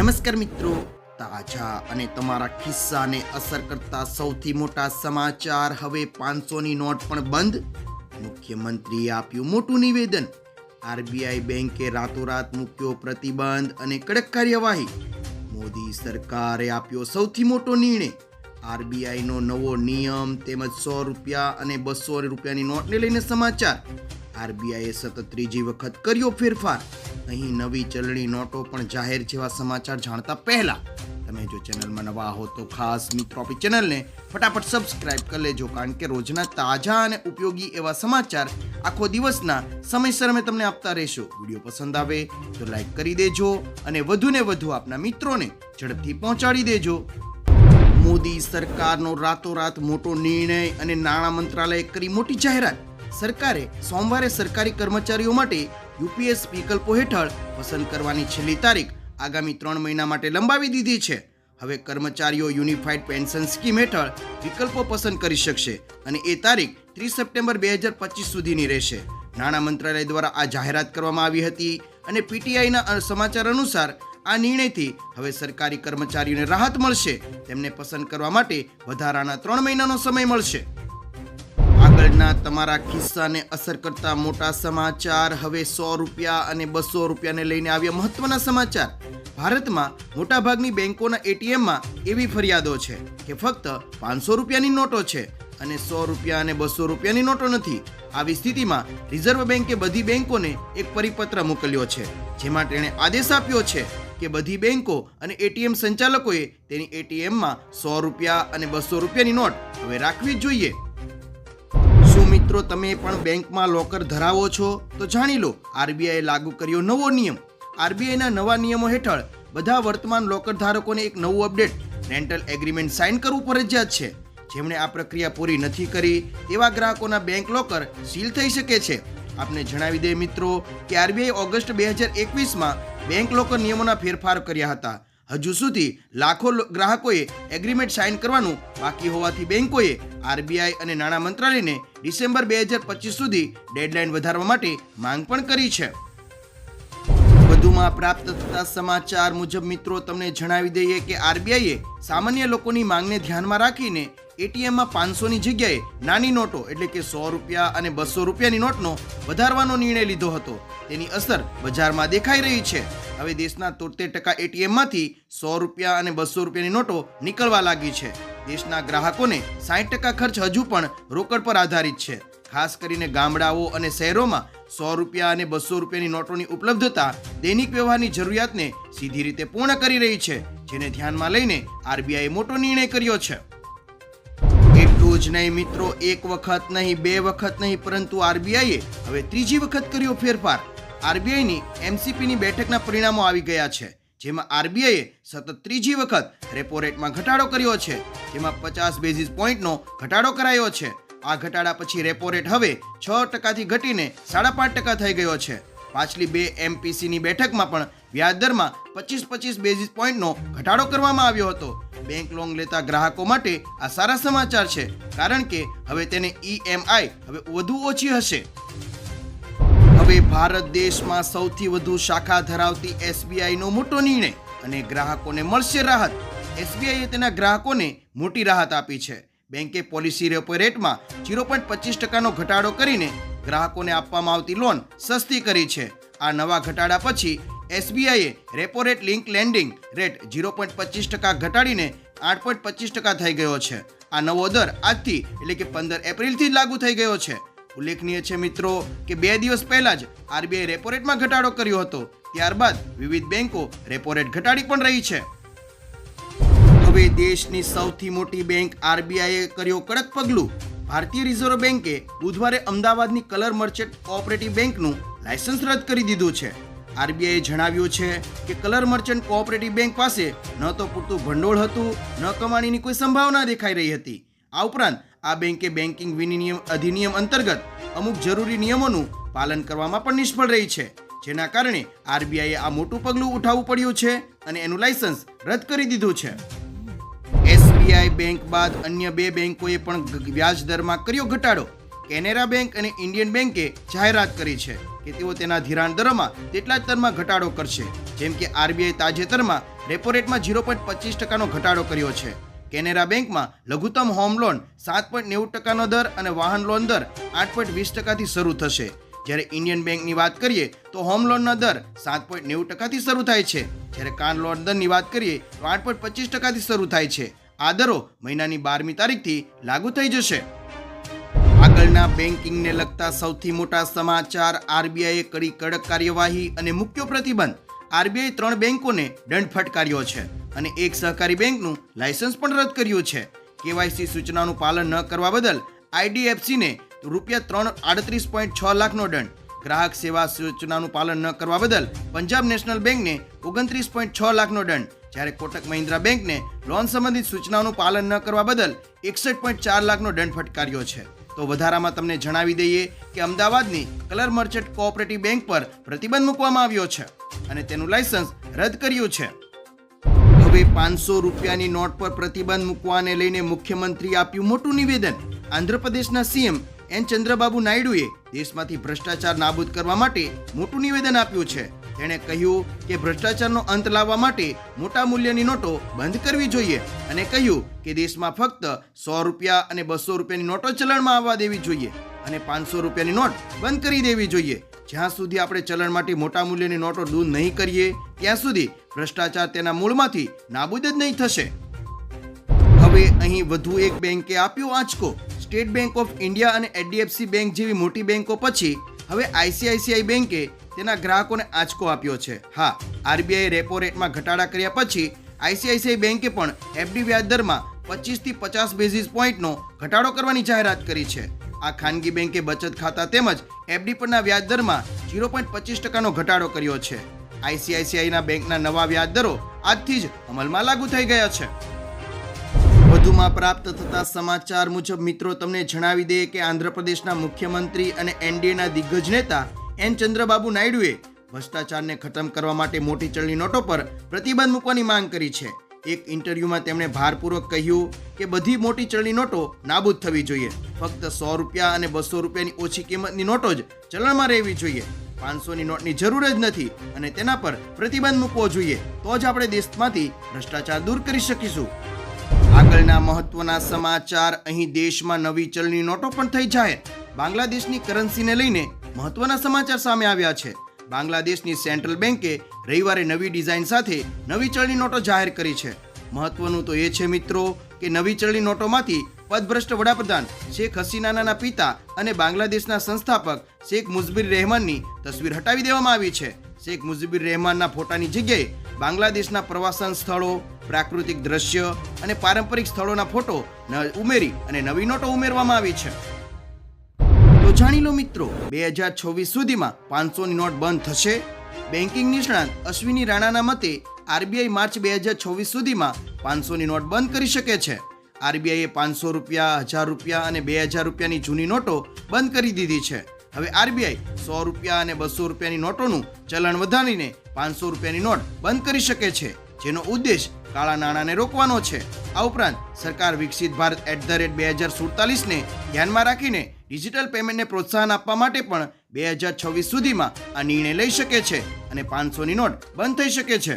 નમસ્કાર મિત્રો. તાજા અને તમારા ખિસ્સાને અસર કરતા સૌથી મોટા સમાચાર હવે પાંચસોની નોટ પણ બંધ. મુખ્યમંત્રીએ આપ્યું મોટું નિવેદન. આરબીઆઈ બેંકે રાતોરાત મૂક્યો પ્રતિબંધ અને કડક કાર્યવાહી. મોદી સરકારે આપ્યો સૌથી મોટો નિર્ણય. આરબીઆઈનો નવો નિયમ તેમજ સો રૂપિયા અને બસો રૂપિયાની નોટને લઈને સમાચાર. આરબીઆઈએ સતત ત્રીજી વખત કર્યો ફેરફાર. અહીં નવી ચલણી નોટો પણ જાહેર જેવા સમાચાર જાણતા પહેલા તમે જો ચેનલમાં નવા હો તો ખાસ મિત્રો ચેનલને ફટાફટ સબસ્ક્રાઇબ કરી લેજો, કારણ કે રોજના તાજા અને ઉપયોગી એવા સમાચાર આખો દિવસના સમયસર અમે તમને આપતા રહેશું. વીડિયો પસંદ આવે તો લાઈક કરી દેજો અને વધુને વધુ આપના મિત્રોને ઝડપથી પહોંચાડી દેજો. મોદી સરકારનો રાતોરાત મોટો નિર્ણય અને નાણાં મંત્રાલયે કરી મોટી જાહેરાત. સરકારે સોમવારે સરકારી કર્મચારીઓ માટે યુપીએસ વિકલ્પો હેઠળ પસંદ કરવાની છેલ્લી તારીખ આગામી ત્રણ મહિના માટે લંબાવી દીધી છે. હવે કર્મચારીઓ યુનિફાઈડ પેન્શન સ્કીમ હેઠળ વિકલ્પો પસંદ કરી શકશે અને એ તારીખ ત્રીસ સપ્ટેમ્બર બે હજાર પચીસ સુધીની રહેશે. નાણાં મંત્રાલય દ્વારા આ જાહેરાત કરવામાં આવી હતી અને પીટીઆઈના સમાચાર અનુસાર આ નિર્ણયથી હવે સરકારી કર્મચારીઓને રાહત મળશે. તેમને પસંદ કરવા માટે વધારાના ત્રણ મહિનાનો સમય મળશે. આગળના તમારા ખિસ્સાને અસર કરતા મોટા સમાચાર હવે સો રૂપિયા અને બસો રૂપિયાને લઈને આવ્યા મહત્વના સમાચાર. ભારતમાં મોટાભાગની બેંકોના એટીએમમાં એવી ફરિયાદો છે કે ફક્ત પાંચસો રૂપિયાની નોટો છે અને સો રૂપિયા અને બસો રૂપિયાની નોટો નથી. આવી સ્થિતિમાં રિઝર્વ બેંકે બધી બેંકોને એક પરિપત્ર મોકલ્યો છે, જેમાં તેણે આદેશ આપ્યો છે કે બધી બેંકો અને એટીએમ સંચાલકોએ તેની એટીએમમાં સો રૂપિયા અને બસો રૂપિયાની નોટ હવે રાખવી જ જોઈએ. મિત્રો, તમે પણ બેંકમાં લોકર ધરાવો છો, તો જાણી લો, આરબીઆઈએ લાગુ કર્યો નવો નિયમ. આરબીઆઈના નવા નિયમો હેઠળ બધા વર્તમાન લોકર ધારકોને એક નવું અપડેટ, રેન્ટલ એગ્રીમેન્ટ સાઇન કરવું ફરજિયાત છે. જેમણે આ પ્રક્રિયા પૂરી નથી કરી તેવા ગ્રાહકોના બેંક લોકર સીલ થઈ શકે છે. આપને જણાવી દે મિત્રો, કે આરબીઆઈ ઓગસ્ટ બે હજાર એકવીસમાં બેંક લોકર નિયમોના ફેરફાર કર્યા હતા. હજુ સુધી લાખો ગ્રાહકોએ એગ્રીમેન્ટ સાઇન કરવાનું બાકી હોવાથી બેંકોએ આરબીઆઈ અને નાણાં મંત્રાલયને ડિસેમ્બર બે હજાર પચીસ સુધી ડેડલાઇન વધારવા માટે માંગ પણ કરી છે. વધુમાં પ્રાપ્ત થતા સમાચાર મુજબ મિત્રો, તમને જણાવી દઈએ કે આરબીઆઈએ સામાન્ય લોકોની માંગને ધ્યાનમાં રાખીને એટીએમમાં પાંચસોની જગ્યાએ નાની નોટો, એટલે કે સો રૂપિયા અને બસો રૂપિયાની નોટનો વધારવાનો નિર્ણય લીધો હતો. તેની અસર બજારમાં દેખાઈ રહી છે. હવે દેશના તોતેર ટકા એટીએમમાંથી સો રૂપિયા અને બસો રૂપિયાની નોટો નીકળવા લાગી છે. દેશના ગ્રાહકોને સાઠ ટકા ખર્ચ હજુ પણ રોકડ પર આધારિત છે. ખાસ કરીને ગામડાઓ અને શહેરોમાં સો રૂપિયા અને બસો રૂપિયાની નોટોની ઉપલબ્ધતા દૈનિક વ્યવહારની જરૂરિયાતને સીધી રીતે પૂર્ણ કરી રહી છે, જેને ધ્યાનમાં લઈને આરબીઆઈએ મોટો નિર્ણય કર્યો છે. એટલું જ નહીં મિત્રો, એક વખત નહીં, બે વખત નહીં, પરંતુ આરબીઆઈએ હવે ત્રીજી વખત કર્યો ફેરફાર. આરબીઆઈની એમસીપીની બેઠકના પરિણામો આવી ગયા છે, જેમાં આરબીઆઈએ સતત ત્રીજી વખત રેપો રેટમાં ઘટાડો કર્યો છે, જેમાં પચાસ બેઝિસ પોઈન્ટનો ઘટાડો કરાયો છે. આ ઘટાડા પછી રેપો રેટ હવે છ ટકાથી ઘટીને સાડા પાંચ ટકા થઈ ગયો છે. પાછલી બે એમપીસીની બેઠકમાં પણ વ્યાજદરમાં પચીસ પચીસ બેઝિસ પોઈન્ટનો ઘટાડો કરવામાં આવ્યો હતો. બેંક લોન લેતા ગ્રાહકો માટે આ સારા સમાચાર છે, કારણ કે હવે તેને ઈએમઆઈ હવે વધુ ઓછી હશે. હવે ભારત દેશમાં સૌથી વધુ શાખા ધરાવતી એસબીઆઈનો મોટો નિર્ણય અને ગ્રાહકોને મળશે રાહત. એસબીઆઈએ તેના ગ્રાહકોને મોટી રાહત આપી છે. બેંકે પોલિસી રેપો રેટમાં ઝીરો પોઈન્ટ પચીસ ટકાનો ઘટાડો કરીને ગ્રાહકોને આપવામાં આવતી લોન સસ્તી કરી છે. આ નવા ઘટાડા પછી એસબીઆઈએ repo rate link lending rate zero point પચીસ ટકા ઘટાડીને આઠ પોઈન્ટ પચીસ ટકા થઈ ગયો છે. આ નવો દર આજથી એટલે કે પંદર એપ્રિલથી જ લાગુ થઈ ગયો છે. ઉલ્લેખનીય છે મિત્રો કે બે દિવસ પહેલા જ આરબીઆઈ રેપો રેટમાં ઘટાડો કર્યો હતો. ત્યારબાદ વિવિધ બેંકો રેપો રેટ ઘટાડી પણ રહી છે. હવે દેશની સૌથી મોટી બેંક આરબીઆઈએ કર્યો કડક પગલું. ભારતીય રિઝર્વ બેંકે બુધવારે અમદાવાદની કલર મર્ચન્ટ કોઓપરેટિવ બેંકનું લાયસન્સ રદ કરી દીધું છે. આરબીઆઈએ જણાવ્યું છે કે કલર મર્ચન્ટ કોઓપરેટિવ બેંક પાસે ન તો પૂરતું ભંડોળ હતું, ન કમાણીની કોઈ સંભાવના દેખાઈ રહી હતી. આ ઉપરાંત આ બેંકે બેન્કિંગ વિનિયમ અધિનિયમ અંતર્ગત અમુક જરૂરી નિયમોનું પાલન કરવામાં પણ નિષ્ફળ રહી છે. જેના કારણે આરબીઆઈએ આ મોટું પગલું ઉઠાવવું પડ્યું છે અને એનું લાયસન્સ રદ કરી દીધું છે. એસબીઆઈ બેંક બાદ અન્ય બે બેંકોએ પણ વ્યાજ દરમાં કર્યો ઘટાડો. કેનેરા બેંક અને ઇન્ડિયન બેંકે જાહેરાત કરી છે કે તેઓ તેના ધિરાણ દરમાં તેટલા જ દરમાં ઘટાડો કરશે. જેમ કે આરબીઆઈ તાજેતરમાં રેપો રેટમાં ઝીરો પોઈન્ટ પચીસ ટકાનો ઘટાડો કર્યો છે. કેનેરા બેંકમાં લઘુત્તમ હોમ લોન સાત પોઈન્ટ નેવું ટકાનો દર અને વાહન લોન દર આઠ પોઈન્ટ વીસ ટકાથી શરૂ થશે. જ્યારે ઇન્ડિયન બેંકની વાત કરીએ તો હોમ લોનનો દર સાત પોઈન્ટ નેવું ટકાથી શરૂ થાય છે. જ્યારે કાર લોન દરની વાત કરીએ તો આઠ પોઈન્ટ પચીસ ટકાથી શરૂ થાય છે. આ દરો મહિનાની બારમી તારીખથી લાગુ થઈ જશે. આગળના બેન્કિંગને લગતા સૌથી મોટા સમાચાર, આરબીઆઈએ કરી કડક કાર્યવાહી અને મુખ્ય પ્રતિબંધ. આરબીઆઈ ત્રણ બેંકોને દંડ ફટકાર્યો છે. અને એક સહકારી બેંકનું લાયસન્સ પણ રદ કર્યું છે. કેવાયસી સૂચનાનું પાલન ન કરવા બદલ આઈડીએફસીને રૂપિયા ત્રણ આડત્રીસ પોઈન્ટ છ લાખનો દંડ. ગ્રાહક સેવા સૂચનાનું પાલન ન કરવા બદલ પંજાબ નેશનલ બેંકને ઓગણત્રીસ પોઈન્ટ છ લાખનો દંડ. જ્યારે કોટક મહિન્દ્રા બેંકને લોન સંબંધિત સૂચનાનું પાલન ન કરવા બદલ એકસઠ પોઈન્ટ ચાર લાખનો દંડ ફટકાર્યો છે. તો વધારામાં તમને જણાવી દઈએ કે અમદાવાદની કલર મર્ચન્ટ કોઓપરેટિવ બેંક પર પ્રતિબંધ મૂકવામાં આવ્યો છે અને તેનું લાયસન્સ રદ કર્યું છે. હવે પાંચસો રૂપિયાની નોટ પર પ્રતિબંધ મૂકવાને લઈને મુખ્યમંત્રી આપ્યું મોટું નિવેદન. આંધ્રપ્રદેશના સીએમ એન ચંદ્રબાબુ નાયડુએ દેશમાંથી ભ્રષ્ટાચાર નાબૂદ કરવા માટે મોટું નિવેદન આપ્યું છે. તેણે કહ્યું કે ભ્રષ્ટાચારનો અંત લાવવા માટે મોટા મૂલ્યની નોટો બંધ કરવી જોઈએ અને કહ્યું કે દેશમાં ફક્ત સો રૂપિયા અને બસો રૂપિયાની નોટો ચલણમાં આવવા દેવી જોઈએ અને પાંચસો રૂપિયાની નોટ બંધ કરી દેવી જોઈએ. જ્યાં સુધી આપણે ચલણ માટે મોટા મૂલ્યની નોટો દૂર નહીં કરીએ, ત્યાં સુધી ભ્રષ્ટાચાર તેના મૂળમાંથી નાબૂદ જ નહીં થશે. હવે અહીં વધુ એક બેંકે આપ્યો આંચકો. સ્ટેટ બેંક ઓફ ઇન્ડિયા અને એચડીએફસી બેંક જેવી મોટી બેંકો પછી હવે આઈસીઆઈસીઆઈ બેંકે તેના ગ્રાહકોને આંચકો આપ્યો છે. હા, આરબીઆઈ રેપો રેટમાં ઘટાડા કર્યા પછી આઈસીઆઈસીઆઈ બેંકે પણ એફડી વ્યાજ દરમાં પચીસથી પચાસ બેઝિસ પોઈન્ટનો ઘટાડો કરવાની જાહેરાત કરી છે. આ ખાનગી બેંકે બચત ખાતા તેમજ એફડી પરના વ્યાજ દરમાં ઝીરો પોઈન્ટ પચીસ ટકાનો ઘટાડો કર્યો છે. આઈસીઆઈસીઆઈના બેંકના નવા વ્યાજ દરો આજથી જ અમલમાં લાગુ થઈ ગયા છે. વધુમાં પ્રાપ્ત થતા સમાચાર મુજબ મિત્રો તમને જણાવી દઈએ કે આંધ્રપ્રદેશના મુખ્યમંત્રી અને એનડીએના દિગ્ગજ નેતા એન ચંદ્રબાબુ નાયડુએ ભ્રષ્ટાચારને ખતમ કરવા માટે મોટી ચલણી નોટો પર પ્રતિબંધ મૂકવાની માંગ કરી છે. એક ઇન્ટરવ્યુમાં તેમણે ભારપૂર્વક કહ્યું કે બધી મોટી ચલણી નોટો નાબૂદ થવી જોઈએ. ફક્ત સો રૂપિયા અને બસો રૂપિયાની ઓછી કિંમતની નોટો જ ચલણમાં રહેવી જોઈએ. પાંચસોની નોટની જરૂર જ નથી અને તેના પર પ્રતિબંધ મૂકવો જોઈએ, તો જ આપણે દેશમાંથી ભ્રષ્ટાચાર દૂર કરી શકીશું. આગળના મહત્વના સમાચાર, અહીં દેશમાં નવી ચલણી નોટો પણ થઈ જાહેર બાંગ્લાદેશની કરન્સીને લઈને મહત્વના સમાચાર સામે આવ્યા છે. બાંગ્લાદેશની સેન્ટ્રલ બેંકે રવિવારે નવી ડિઝાઇન સાથે નવી ચલણી નોટો જાહેર કરી છે. મહત્વનું તો એ છે મિત્રો કે નવી ચલણી નોટોમાંથી પદભ્રષ્ટ વડાપ્રધાન શેખ હસીનાના પિતા અને બાંગ્લાદેશના સંસ્થાપક શેખ મુઝબિર રહેમાનની તસવીર હટાવી દેવામાં આવી છે. શેખ મુજબિર રહેમાનના ફોટાની જગ્યાએ બાંગ્લાદેશના પ્રવાસન સ્થળો, પ્રાકૃતિક દ્રશ્ય અને પારંપરિક સ્થળોના ફોટો ઉમેરી અને નવી નોટો ઉમેરવામાં આવી છે. તો જાણી લો મિત્રો, બે હજાર છવ્વીસ સુધીમાં પાંચસોની નોટ બંધ થશે? બેન્કિંગ નિષ્ણાંત અશ્વિની રાણાના મતે આરબીઆઈ માર્ચ બે હજાર છવ્વીસ સુધીમાં પાંચસોની નોટ બંધ કરી શકે છે. આરબીઆઈએ પાંચસો રૂપિયા, હજાર રૂપિયા અને બે હજાર રૂપિયાની જૂની નોટો બંધ કરી દીધી છે. હવે આરબીઆઈ સો રૂપિયા અને બસો રૂપિયાની નોટોનું ચલણ વધારીને પાંચસો રૂપિયાની નોટ બંધ કરી શકે છે, જેનો ઉદ્દેશ કાળા નાણાંને રોકવાનો છે. આ ઉપરાંત સરકાર વિકસિત ભારત એટ ધ રેટ બે હજાર સુડતાલીસને ધ્યાનમાં રાખીને ડિજિટલ પેમેન્ટને પ્રોત્સાહન આપવા માટે પણ બે હજાર છવ્વીસ સુધીમાં આ નિર્ણય લઈ શકે છે અને પાંચસોની નોટ બંધ થઈ શકે છે.